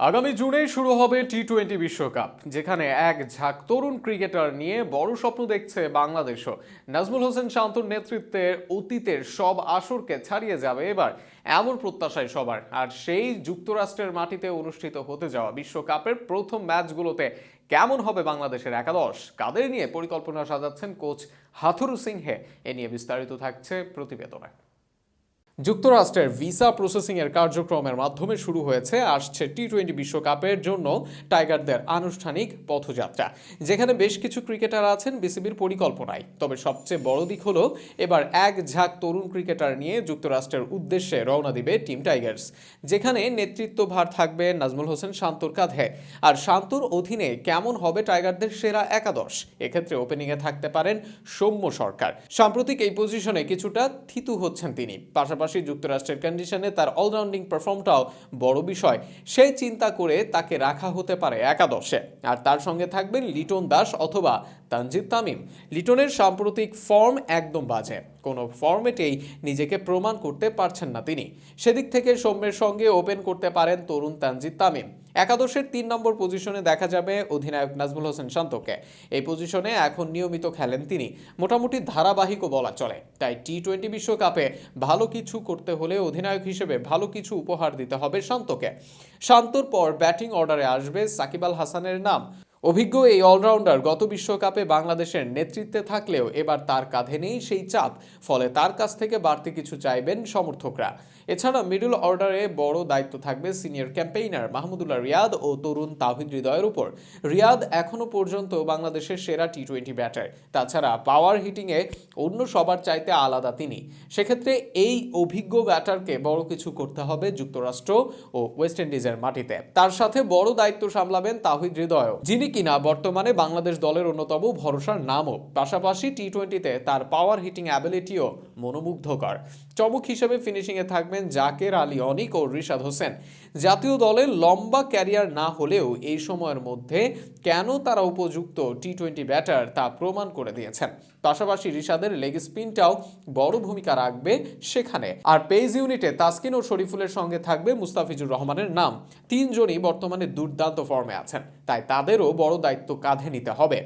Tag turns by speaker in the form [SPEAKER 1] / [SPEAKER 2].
[SPEAKER 1] আগামী জুনে শুরু হবে টি টোয়েন্টি বিশ্বকাপ, যেখানে এক ঝাঁক তরুণ ক্রিকেটার নিয়ে বড় স্বপ্ন দেখছে বাংলাদেশও। নাজমুল হোসেন শান্তর নেতৃত্বে অতীতের সব আসরকে ছাড়িয়ে যাবে এবার এমন প্রত্যাশায় সবার। আর সেই যুক্তরাষ্ট্রের মাটিতে অনুষ্ঠিত হতে যাওয়া বিশ্বকাপের প্রথম ম্যাচগুলোতে কেমন হবে বাংলাদেশের একাদশ? কাদের নিয়ে পরিকল্পনা সাজাচ্ছেন কোচ হাথুরু সিংহে? এ নিয়ে বিস্তারিত থাকছে প্রতিবেদনে। যুক্তরাষ্ট্রের ভিসা প্রসেসিং এর কার্যক্রমের মাধ্যমে শুরু হয়েছে, আসছে টি টোয়েন্টি বিশ্বকাপের জন্য টাইগারদের আনুষ্ঠানিক পথযাত্রা। যেখানে বেশ কিছু ক্রিকেটার আছেন, বিসিবির পরিকল্পনায়। তবে সবচেয়ে বড় দিক হলো, এবার এক ঝাঁক তরুণ ক্রিকেটার নিয়ে যুক্তরাষ্ট্রের উদ্দেশ্যে রওনা দিবে টিম টাইগার্স। যেখানে নেতৃত্বভার থাকবে নাজমুল হোসেন, শান্তর কাঁধে। আর শান্তর অধীনে কেমন হবে টাইগারদের সেরা একাদশ? এক্ষেত্রে ওপেনিংয়ে থাকতে পারেন সৌম্য সরকার। সাম্প্রতিক এই পজিশনে কিছুটা থিতু হচ্ছেন তিনি। পাশাপাশি যুক্তরাষ্ট্রের কন্ডিশনে তার অলরাউন্ডিং পারফর্মটাও বড় বিষয়। সেই চিন্তা করে তাকে রাখা হতে পারে একাদশে। আর তার সঙ্গে থাকবেন লিটন দাস অথবা তানজিদ তামিম। লিটনের সাম্প্রতিক ফর্ম একদম বাজে। কোনো ফর্মেটেই নিজেকে প্রমাণ করতে পারছেন না তিনি। সেদিক থেকে সৌম্যের সঙ্গে ওপেন করতে পারেন তরুণ তানজিদ তামিম। একাদশের তিন নম্বর পজিশনে দেখা যাবে অধিনায়ক নাজমুল হোসেন শান্তকে। এই পজিশনে এখন নিয়মিত খেলেন তিনি। মোটামুটি ধারাবাহিকও বলা চলে। তাই টি টোয়েন্টি বিশ্বকাপে ভালো কিছু করতে হলে অধিনায়ক হিসেবে ভালো কিছু উপহার দিতে হবে শান্তকে। শান্তর পর ব্যাটিং অর্ডারে আসবে সাকিব আল হাসানের নাম। অভিজ্ঞ এই অলরাউন্ডার গত বিশ্বকাপে বাংলাদেশের নেতৃত্বে থাকলেও এবার তার কাঁধে নেই সেই চাপ। ফলে তার কাছ থেকে বাড়তি কিছু চাইবেন সমর্থকরা। এছাড়া মিডল অর্ডারে বড় দায়িত্ব থাকবে সিনিয়র ক্যাম্পেইনার মাহমুদুল্লাহ রিয়াদ ও তরুণ তাহিদ হৃদয়ের উপর। রিয়াদ এখনও পর্যন্ত বাংলাদেশের সেরা টি টোয়েন্টি ব্যাটার। তাছাড়া পাওয়ার হিটিংয়ে অন্য সবার চাইতে আলাদা তিনি। সেক্ষেত্রে এই অভিজ্ঞ ব্যাটারকে বড় কিছু করতে হবে যুক্তরাষ্ট্র ও ওয়েস্ট ইন্ডিজের মাটিতে। তার সাথে বড় দায়িত্ব সামলাবেন তাহিদ হৃদয় যিনি কিনা বর্তমানে বাংলাদেশ দলের অন্যতম ভরসার নামও। পাশাপাশি টি টোয়েন্টিতে তার পাওয়ার হিটিং অ্যাবিলিটিও মনোমুগ্ধকর। চমক হিসেবে ফিনিশিংয়ে থাকবেন জাকের আলী অনিক ও রিশাদ হোসেন। জাতীয় দলের লম্বা ক্যারিয়ার না হলেও এই সময়ের মধ্যে কেন তারা উপযুক্ত টি টোয়েন্টি ব্যাটার তা প্রমাণ করে দিয়েছেন। পাশাপাশি রিশাদের লেগ স্পিনটাও বড় ভূমিকা রাখবে সেখানে। আর পেজ ইউনিটে তাসকিন ও শরীফুলের সঙ্গে থাকবে মুস্তাফিজুর রহমানের নাম। তিনজনই বর্তমানে দুর্দান্ত ফর্মে আছেন। তাই তাদেরও বড় দায়িত্ব কাঁধে নিতে হবে।